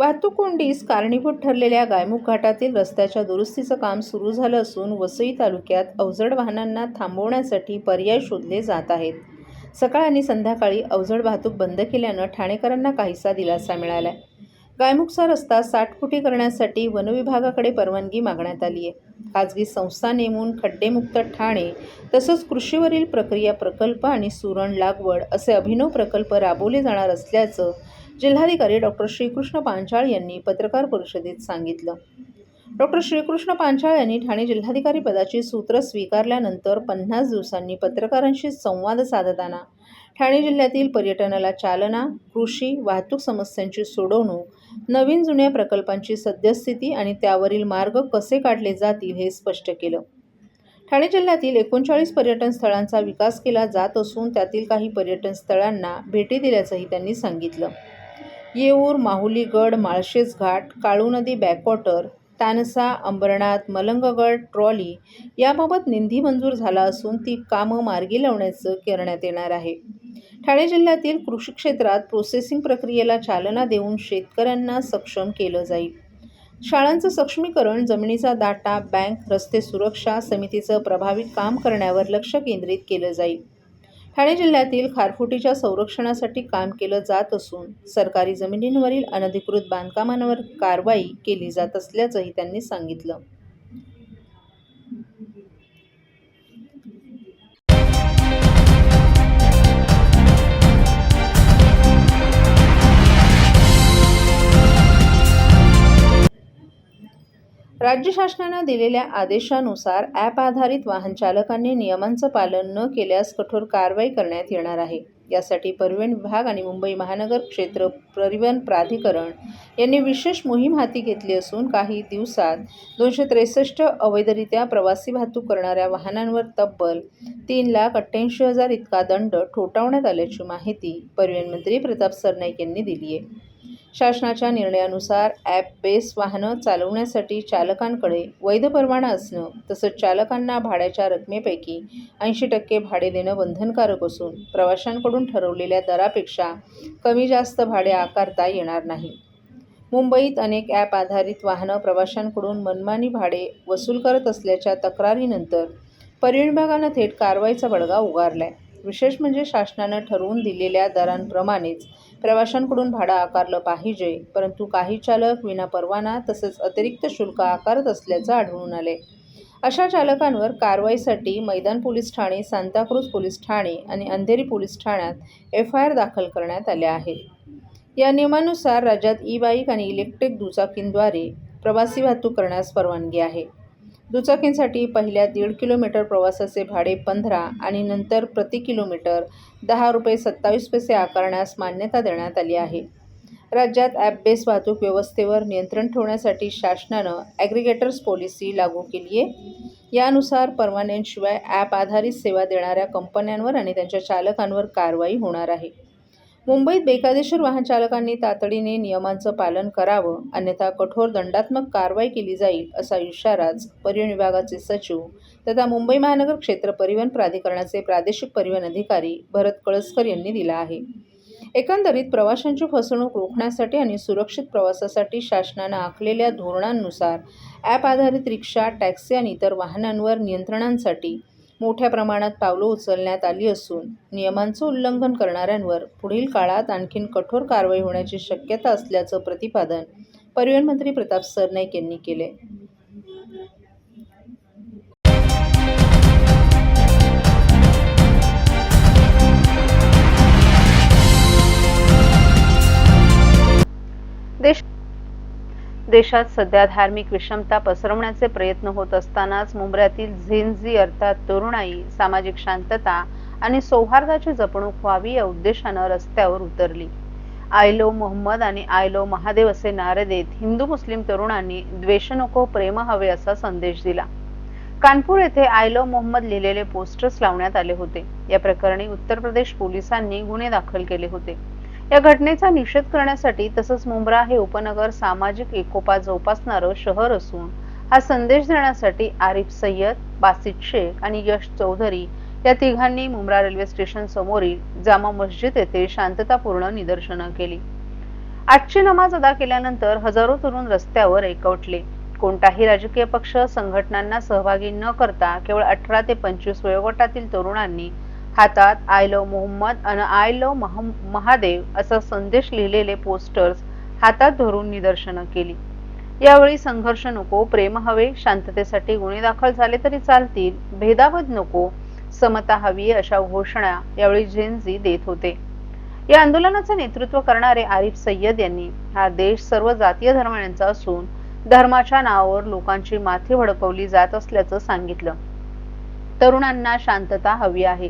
वाहतूक कोंडीस कारणीभूत ठरलेल्या गायमुख घाटातील रस्त्याच्या दुरुस्तीचं काम सुरू झालं असून वसई तालुक्यात अवजड वाहनांना थांबवण्यासाठी पर्याय शोधले जात आहेत. सकाळ आणि संध्याकाळी अवजड वाहतूक बंद केल्यानं ठाणेकरांना काहीसा दिलासा मिळालाय. गायमुखचा रस्ता साठ फुटी करण्यासाठी वनविभागाकडे परवानगी मागण्यात आली आहे खाजगी संस्था नेमून खड्डेमुक्त ठाणे तसंच कृषीवरील प्रक्रिया प्रकल्प आणि सुरण लागवड असे अभिनव प्रकल्प राबवले जाणार असल्याचं जिल्हाधिकारी डॉक्टर श्रीकृष्ण पांचाळ यांनी पत्रकार परिषदेत सांगितलं. डॉक्टर श्रीकृष्ण पांचाळ यांनी ठाणे जिल्हाधिकारी पदाची सूत्र स्वीकारल्यानंतर पन्नास दिवसांनी पत्रकारांशी संवाद साधताना ठाणे जिल्ह्यातील पर्यटनाला चालना कृषी वाहतूक समस्यांची सोडवणूक नवीन जुन्या प्रकल्पांची सद्यस्थिती आणि त्यावरील मार्ग कसे काढले जातील हे स्पष्ट केलं. ठाणे जिल्ह्यातील एकोणचाळीस पर्यटन स्थळांचा विकास केला जात असून त्यातील काही पर्यटन स्थळांना भेटी दिल्याचंही त्यांनी सांगितलं. येऊर माहुलीगड माळशेज घाट काळू नदी बॅकवॉटर तानसा अंबरनाथ मलंगगड ट्रॉली याबाबत निधी मंजूर झाला असून ती कामं मार्गी लावण्याचं करण्यात येणार आहे. ठाणे जिल्ह्यातील कृषी क्षेत्रात प्रोसेसिंग प्रक्रियेला चालना देऊन शेतकऱ्यांना सक्षम केलं जाईल. शाळांचं सक्षमीकरण जमिनीचा दाटा बँक रस्ते सुरक्षा समितीचं प्रभावी काम करण्यावर लक्ष केंद्रित केलं जाईल. ठाणे जिल्ह्यातील खारफुटीच्या संरक्षणासाठी काम केलं जात असून सरकारी जमिनींवरील अनधिकृत बांधकामांवर कारवाई केली जात असल्याचंही त्यांनी सांगितलं. राज्य शासनानं दिलेल्या आदेशानुसार ॲप आधारित वाहन चालकांनी नियमांचं पालन न केल्यास कठोर कारवाई करण्यात येणार आहे. यासाठी परिवहन विभाग आणि मुंबई महानगर क्षेत्र परिवहन प्राधिकरण यांनी विशेष मोहीम हाती घेतली असून काही दिवसात दोनशे त्रेसष्ट अवैधरित्या प्रवासी वाहतूक करणाऱ्या वाहनांवर तब्बल तीन लाख अठ्ठ्याऐंशी हजार इतका दंड ठोठावण्यात आल्याची माहिती परिवहन मंत्री प्रताप सरनाईक यांनी दिली आहे. शासनाच्या निर्णयानुसार ॲप बेस वाहनं चालवण्यासाठी चालकांकडे वैध परवाना असणं तसंच चालकांना भाड्याच्या रकमेपैकी ऐंशी टक्के भाडे देणं बंधनकारक असून प्रवाशांकडून ठरवलेल्या दरापेक्षा कमी जास्त भाडे आकारता येणार नाही. मुंबईत अनेक ॲप आधारित वाहनं प्रवाशांकडून मनमानी भाडे वसूल करत असल्याच्या तक्रारीनंतर परिवहन विभागानं थेट कारवाईचा बडगा उगारलाय. विशेष म्हणजे शासनानं ठरवून दिलेल्या दरांप्रमाणेच प्रवाशांकडून भाडं आकारलं पाहिजे परंतु काही चालक विना परवाना तसंच अतिरिक्त शुल्क आकारत असल्याचं आढळून आले. अशा चालकांवर कारवाईसाठी मैदान पोलीस ठाणे सांताक्रूज पोलीस ठाणे आणि अंधेरी पोलीस ठाण्यात एफ आय आर दाखल करण्यात आल्या आहेत या नियमानुसार राज्यात ई बाईक आणि इलेक्ट्रिक दुचाकींद्वारे प्रवासी वाहतूक करण्यास परवानगी आहे. दुचाकींसाठी पहिल्या दीड किलोमीटर प्रवासाचे भाडे पंधरा आणि नंतर प्रति किलोमीटर दहा रुपये सत्तावीस पैसे आकारण्यास मान्यता देण्यात आली आहे. राज्यात ॲप बेस वाहतूक व्यवस्थेवर नियंत्रण ठेवण्यासाठी शासनानं ॲग्रिगेटर्स पॉलिसी लागू केली आहे. यानुसार परवान्यांशिवाय ॲप आधारित सेवा देणाऱ्या कंपन्यांवर आणि त्यांच्या चालकांवर कारवाई होणार आहे. मुंबईत बेकायदेशीर वाहनचालकांनी तातडीने नियमांचं पालन करावं अन्यथा कठोर दंडात्मक कारवाई केली जाईल असा इशाराच परिवहन विभागाचे सचिव तथा मुंबई महानगर क्षेत्र परिवहन प्राधिकरणाचे प्रादेशिक परिवहन अधिकारी भरत कळसकर यांनी दिला आहे. एकंदरीत प्रवाशांची फसवणूक रोखण्यासाठी आणि सुरक्षित प्रवासासाठी शासनानं आखलेल्या धोरणांनुसार ॲप आधारित रिक्षा टॅक्सी आणि इतर वाहनांवर नियंत्रणांसाठी मोठ्या प्रमाणात पावलं उचलण्यात आली असून नियमांचं उल्लंघन करणाऱ्यांवर पुढील काळात आणखीन कठोर कारवाई होण्याची शक्यता असल्याचं प्रतिपादन परिवहन मंत्री प्रताप सरनाईक यांनी केले. देश देशात सध्या धार्मिक विषमता पसरवण्याचे प्रयत्न होत असतानाच मुंबऱ्यातील झेंझी अर्थात तरुणाई सामाजिक शांतता आणि सौहार्दाची जपणूक व्हावी या उद्देशानं रस्त्यावर उतरली. आयलो मोहम्मद आणि आयलो महादेव असे नारे देत हिंदू मुस्लिम तरुणांनी द्वेष नको प्रेम हवे असा संदेश दिला. कानपूर येथे आयलो मोहम्मद लिहिलेले पोस्टर्स लावण्यात आले होते. या प्रकरणी उत्तर प्रदेश पोलिसांनी गुन्हे दाखल केले होते. या घटनेचा निषेध करण्यासाठी तसंच मुंब्रा हे उपनगर सामाजिक एकोपा जोपासणारं शहर असून हा संदेश देण्यासाठी आरिफ सय्यद बासित शेख आणि यश चौधरी या तिघांनी मुंब्रा रेल्वे स्टेशन समोरील जामा मस्जिद येथे शांततापूर्ण निदर्शनं केली. आजची नमाज अदा केल्यानंतर हजारो तरुण रस्त्यावर एकवटले. कोणताही राजकीय पक्ष संघटनांना सहभागी न करता केवळ अठरा ते पंचवीस वयोगटातील तरुणांनी हातात आय लव मोहम्मद आणि आय लव महादेव असा संदेश लिहिलेले पोस्टर्स हातात धरून निदर्शनं केली. यावेळी संघर्ष नको प्रेम हवे शांततेसाठी गुन्हे दाखल झाले तरी चालतील भेदाभेद नको समता हवी अशा घोषणा यावेळी झेनझी देत होते. या आंदोलनाचे नेतृत्व करणारे आरिफ सय्यद यांनी हा देश सर्व जातीय धर्मांचा असून धर्माच्या नावावर लोकांची माथी भडकवली जात असल्याचं सांगितलं. तरुणांना शांतता हवी आहे.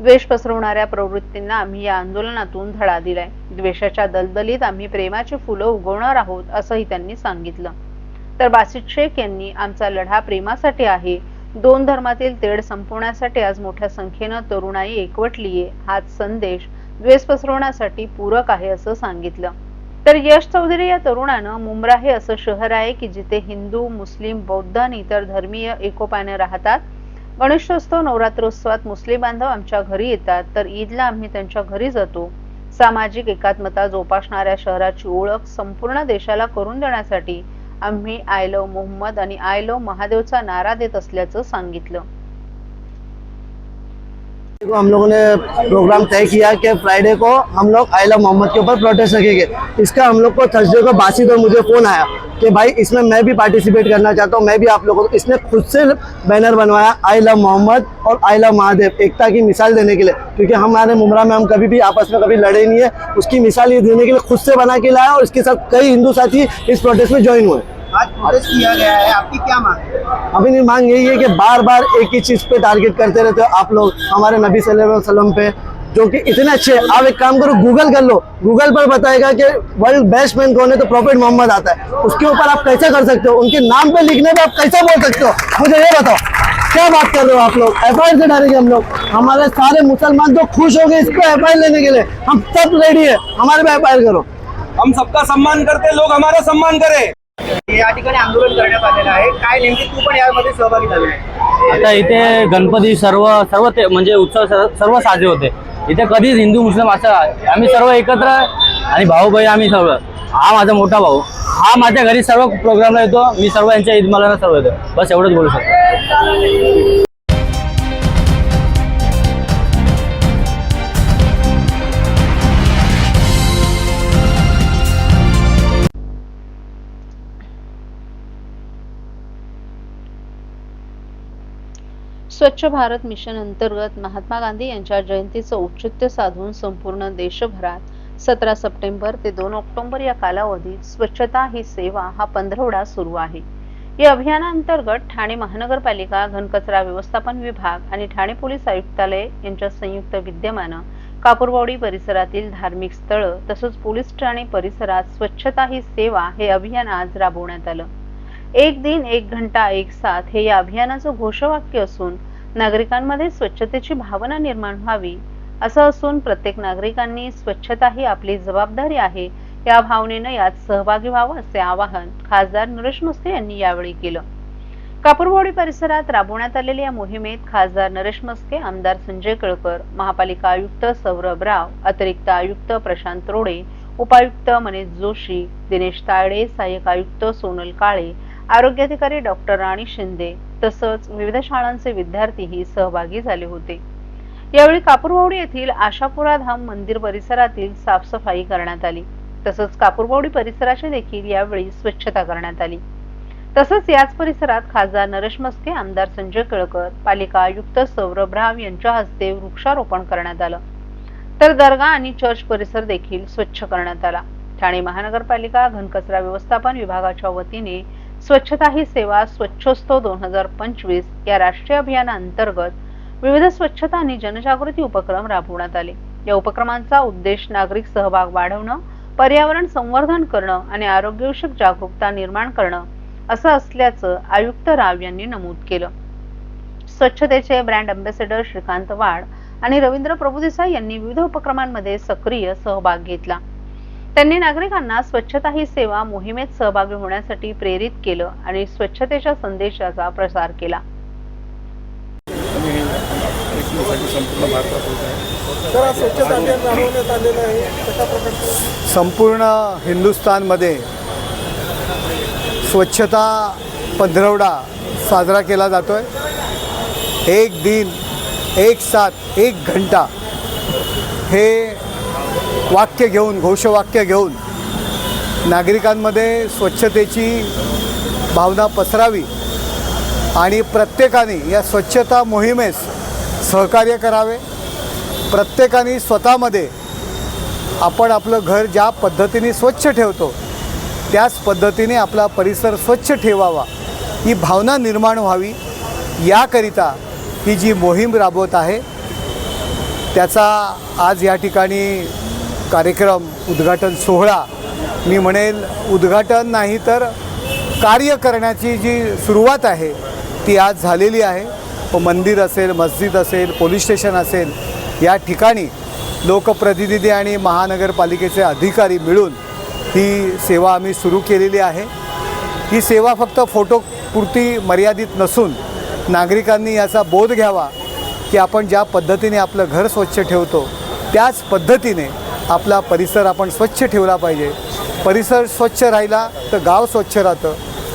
द्वेष पसरवणाऱ्या प्रवृत्तींना आम्ही या आंदोलनातून धडा दिलाय. द्वेषाच्या दलदलीत आम्ही प्रेमाची फुलं उगवणार आहोत असंही त्यांनी सांगितलं. तर बासित शेख यांनी आमचा लढा प्रेमासाठी आहे. दोन धर्मातील तेढ संपवण्यासाठी आज मोठ्या संख्येनं तरुणाई एकवटलीये. हाच संदेश द्वेष पसरवण्यासाठी पूरक आहे असं सांगितलं. तर यश चौधरी या तरुणानं मुंब्रा हे असं शहर आहे की जिथे हिंदू मुस्लिम बौद्ध आणि इतर धर्मीय एकोपाने राहतात. गणेशोत्सव नवरात्रोत्सवात मुस्लिम बांधव आमच्या घरी येतात. तर ईदला आम्ही त्यांच्या घरी जातो. सामाजिक एकात्मता जोपासणाऱ्या शहराची ओळख संपूर्ण देशाला करून देण्यासाठी आम्ही आय लव मोहम्मद आणि आय लव महादेवचा नारा देत असल्याचं सांगितलं. को हम लोगों ने प्रोग्राम तय किया कि फ्राइडे को हम लोग आयला मोहम्मद के ऊपर प्रोटेस्ट रखेंगे। इसका हम लोग को थर्सडे को बासित और मुझे फ़ोन आया कि भाई, इसमें मैं भी पार्टिसिपेट करना चाहता हूँ, मैं भी आप लोगों को, इसने खुद से बैनर बनवाया आई लव मोहम्मद और आई लव महादेव, एकता की मिसाल देने के लिए। क्योंकि हमारे मुमरा में हम कभी भी आपस में कभी लड़े नहीं है, उसकी मिसाल ये देने के लिए खुद से बना के लाया और इसके साथ कई हिंदू साथी इस प्रोटेस्ट में ज्वाइन हुए। आज प्रोटेस्ट किया गया है आपकी क्या मांग है? अभी नहीं मांग यही है कि बार बार एक ही चीज़ पे टारगेट करते रहते हो आप लोग हमारे नबी सल्लल्लाहु अलैहि वसल्लम पे जो कि इतने अच्छे हैं। आप एक काम करो गूगल कर लो। गूगल पर बताएगा कि वर्ल्ड बेस्ट मैन कौन है तो प्रॉफिट मोहम्मद आता है। उसके ऊपर आप कैसे कर सकते हो? उनके नाम पे लिखने पे आप कैसे बोल सकते हो? मुझे ये बताओ क्या बात कर रहे हो आप लोग? एफ़ से डरेंगे हम लोग। हमारे सारे मुसलमान तो खुश हो गए इसको एफआईआर लेने के लिए। हम सब रेडी है। हमारे पे एफआईआर करो। हम सबका सम्मान करते लोग हमारा सम्मान करें। या ठिकाणी आंदोलन करण्यात आलेलं आहे. काय नेमकी तू पण यामध्ये सहभागी आता इथे गणपती सर्व सर्व ते म्हणजे उत्सव सर्व- साजरे होते. इथे कधीच हिंदू मुस्लिम असं आम्ही सर्व एकत्र आणि भाऊ भाई आम्ही सर्व. हा माझा मोठा भाऊ. हा माझ्या घरी सर्व प्रोग्रामला येतो. मी सर्व यांच्या ईद मला सर्व येतो. बस एवढंच बोलू शकतो. स्वच्छ भारत मिशन अंतर्गत महात्मा गांधी यांच्या जयंतीचं औचित्य साधून संपूर्ण देशभरात सतरा सप्टेंबर ते दोन ऑक्टोबर या कालावधीत स्वच्छता ही सेवा हा पंधरवडा सुरू आहे. या अभियानांतर्गत ठाणे महानगरपालिका घनकचरा व्यवस्थापन विभाग आणि ठाणे पोलीस आयुक्तालय यांच्या संयुक्त विद्यमानं कापूरवाडी परिसरातील धार्मिक स्थळं तसंच पोलीस ठाणे परिसरात स्वच्छता ही सेवा हे अभियान आज राबवण्यात आलं. एक दिन एक घंटा एक साथ हे या अभियानाचं घोषवाक्य असून नागरिकांमध्ये स्वच्छतेची भावना निर्माण व्हावी असं असून प्रत्येक नागरिकांनी स्वच्छता ही आपली जबाबदारी आहे या भावनेनं यात सहभागी व्हावं असे आवाहन खासदार नरेश मस्के यांनी यावेळी केलं. कापूरवाडी परिसरात राबवण्यात आलेल्या या मोहिमेत खासदार नरेश मस्के आमदार संजय कळकर महापालिका आयुक्त सौरभ राव अतिरिक्त आयुक्त प्रशांत रोडे उपायुक्त मनीष जोशी दिनेश तायडे सहाय्यक आयुक्त सोनल काळे आरोग्याधिकारी डॉक्टर राणी शिंदे तसंच विविध शाळांचे विद्यार्थीही सहभागी झाले होते. यावेळी कापूरबावडी येथील आशापुरा धाम मंदिर परिसरातील साफसफाई करण्यात आली. तसंच कापूरबावडी परिसराची देखील यावेळी स्वच्छता करण्यात आली. तसंच याच परिसरात खासदार नरेश मस्के आमदार संजय केळकर पालिका आयुक्त सौरभ राव यांच्या हस्ते वृक्षारोपण करण्यात आलं. तर दर्गा आणि चर्च परिसर देखील स्वच्छ करण्यात आला. ठाणे महानगरपालिका घनकचरा व्यवस्थापन विभागाच्या वतीने स्वच्छता ही सेवा स्वच्छोत्सव दोन हजार पंचवीस या राष्ट्रीय अभियानाअंतर्गत विविध स्वच्छता आणि जनजागृती उपक्रम राबवण्यात आले. या उपक्रमांचा उद्देश नागरिक सहभाग वाढवणं पर्यावरण संवर्धन करणं आणि आरोग्यविषयक जागरूकता निर्माण करणं असं असल्याचं आयुक्त राव यांनी नमूद केलं. स्वच्छतेचे ब्रँड अम्बेसेडर श्रीकांत वाड आणि रवींद्र प्रभुदेसाई यांनी विविध उपक्रमांमध्ये सक्रिय सहभाग घेतला. त्यांनी नागरिकांना स्वच्छता ही सेवा मोहिमेत सहभागी होण्यासाठी प्रेरित केलं आणि स्वच्छतेच्या संदेशाचा प्रसार केला. संपूर्ण संपूर्ण हिंदुस्थानमध्ये स्वच्छता पंधरवडा साजरा केला जातो आहे एक दिन एक साथ एक घंटा हे वाक्य घेऊन घोषवाक्य घेऊन नागरिकांमध्ये स्वच्छतेची भावना पसरावी आणि प्रत्येकाने या स्वच्छता मोहिमेस सहकार्य करावे. प्रत्येकाने स्वतःमध्ये आपण आपलं घर ज्या पद्धतीने स्वच्छ ठेवतो त्याच पद्धतीने आपला परिसर स्वच्छ ठेवावा ही भावना निर्माण व्हावी. याकरिता ही जी मोहीम राबवत आहे त्याचा आज या ठिकाणी कार्यक्रम उद्घाटन सोहळा. मी म्हणेल उद्घाटन नाही तर कार्य करण्याची जी सुरुवात आहे ती आज झालेली आहे. मंदिर असेल मस्जिद असेल पोलीस स्टेशन असेल या ठिकाणी लोकप्रतिनिधी आणि महानगरपालिकेचे अधिकारी मिळून ही सेवा आम्ही सुरू केलेली आहे. ही सेवा फक्त फोटोपुरती मर्यादित नसून नागरिकांनी याचा बोध घ्यावा की आपण ज्या पद्धतीने आपलं घर स्वच्छ ठेवतो त्याच पद्धतीने आपला परिसर आपण स्वच्छ ठेवला पाहिजे. परिसर स्वच्छ राहिला तर गाव स्वच्छ राहतं.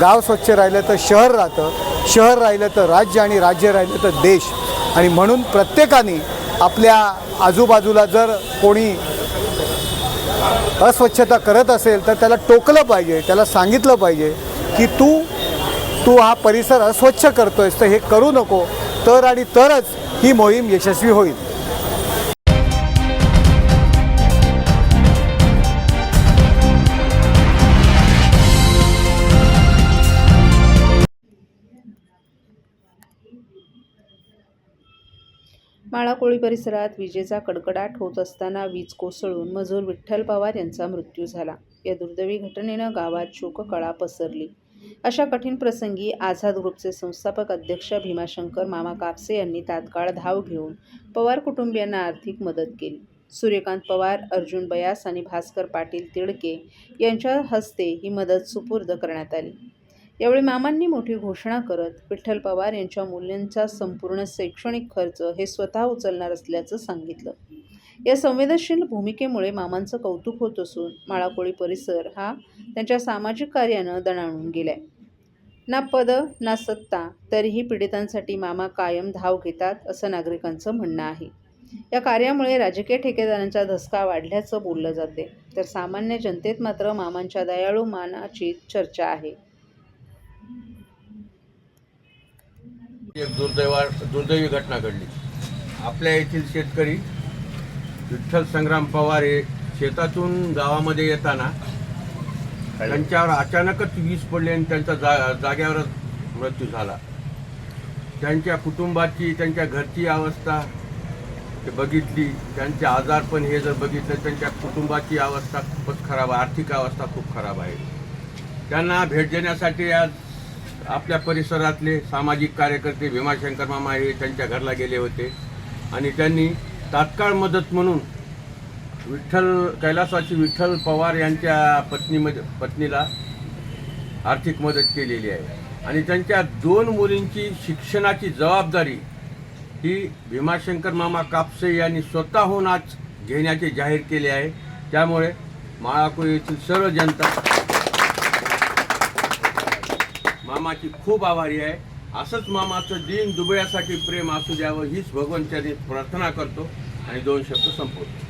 गाव स्वच्छ राहिलं तर शहर राहतं. शहर राहिलं तर राज्य आणि राज्य राहिलं तर देश. आणि म्हणून प्रत्येकाने आपल्या आजूबाजूला जर कोणी अस्वच्छता करत असेल तर त्याला टोकलं पाहिजे त्याला सांगितलं पाहिजे की तू तू हा परिसर अस्वच्छ करतोयस तर हे करू नको. तर आणि तरच ही मोहीम यशस्वी होईल. माळाकोळी परिसरात विजेचा कडकडाट होत असताना वीज कोसळून मजूर विठ्ठल पवार यांचा मृत्यू झाला. या दुर्दैवी घटनेनं गावात शोककळा पसरली. अशा कठीण प्रसंगी आझाद ग्रुपचे संस्थापक अध्यक्ष भीमाशंकर मामा कापसे यांनी तात्काळ धाव घेऊन पवार कुटुंबियांना आर्थिक मदत केली. सूर्यकांत पवार अर्जुन बयास आणि भास्कर पाटील तिडके यांच्या हस्ते ही मदत सुपूर्द करण्यात आली. यावेळी मामांनी मोठी घोषणा करत विठ्ठल पवार यांच्या मुलींचा संपूर्ण शैक्षणिक खर्च हे स्वतः उचलणार असल्याचं सांगितलं. या संवेदनशील भूमिकेमुळे मामांचं कौतुक होत असून माळाकोळी परिसर हा त्यांच्या सामाजिक कार्यानं दणाणून गेलाय. ना पद ना सत्ता तरीही पीडितांसाठी मामा कायम धाव घेतात असं नागरिकांचं म्हणणं आहे. या कार्यामुळे राजकीय ठेकेदारांचा धसका वाढल्याचं बोललं जाते. तर सामान्य जनतेत मात्र मामांच्या दयाळू मानाची चर्चा आहे. एक दुर्दैवा दुर्दैवी घटना घडली. आपल्या येथील शेतकरी विठ्ठल संग्राम पवार हे शेतातून गावामध्ये येताना त्यांच्यावर अचानकच वीज पडली आणि त्यांचा जा जाग्यावरच मृत्यू झाला. त्यांच्या कुटुंबाची त्यांच्या घरची अवस्था ते बघितली. त्यांचे आजार पण हे जर बघितलं त्यांच्या कुटुंबाची अवस्था खूपच खराब आहे. आर्थिक अवस्था खूप खराब आहे. त्यांना भेट देण्यासाठी आज आपल्या परिसरातले सामाजिक कार्यकर्ते भीमाशंकर मामा हे त्यांच्या घरला गेले होते. आणि त्यांनी तात्काळ मदत म्हणून विठ्ठल कैलासाची विठ्ठल पवार यांच्या पत्नीमध्ये पत्नीला आर्थिक मदत केलेली आहे. आणि त्यांच्या दोन मुलींची शिक्षणाची जबाबदारी ही भीमाशंकर मामा कापसे यांनी स्वतःहून आज घेण्याचे जाहीर केले आहे. त्यामुळे माळाकुळी येथील सर्व जनता मामाची खूप आभारी आहे. असंच मामाचं दिन दुबळ्यासाठी प्रेम असू द्यावं हीच भगवंताने प्रार्थना करतो आणि दोन शब्द संपवतो.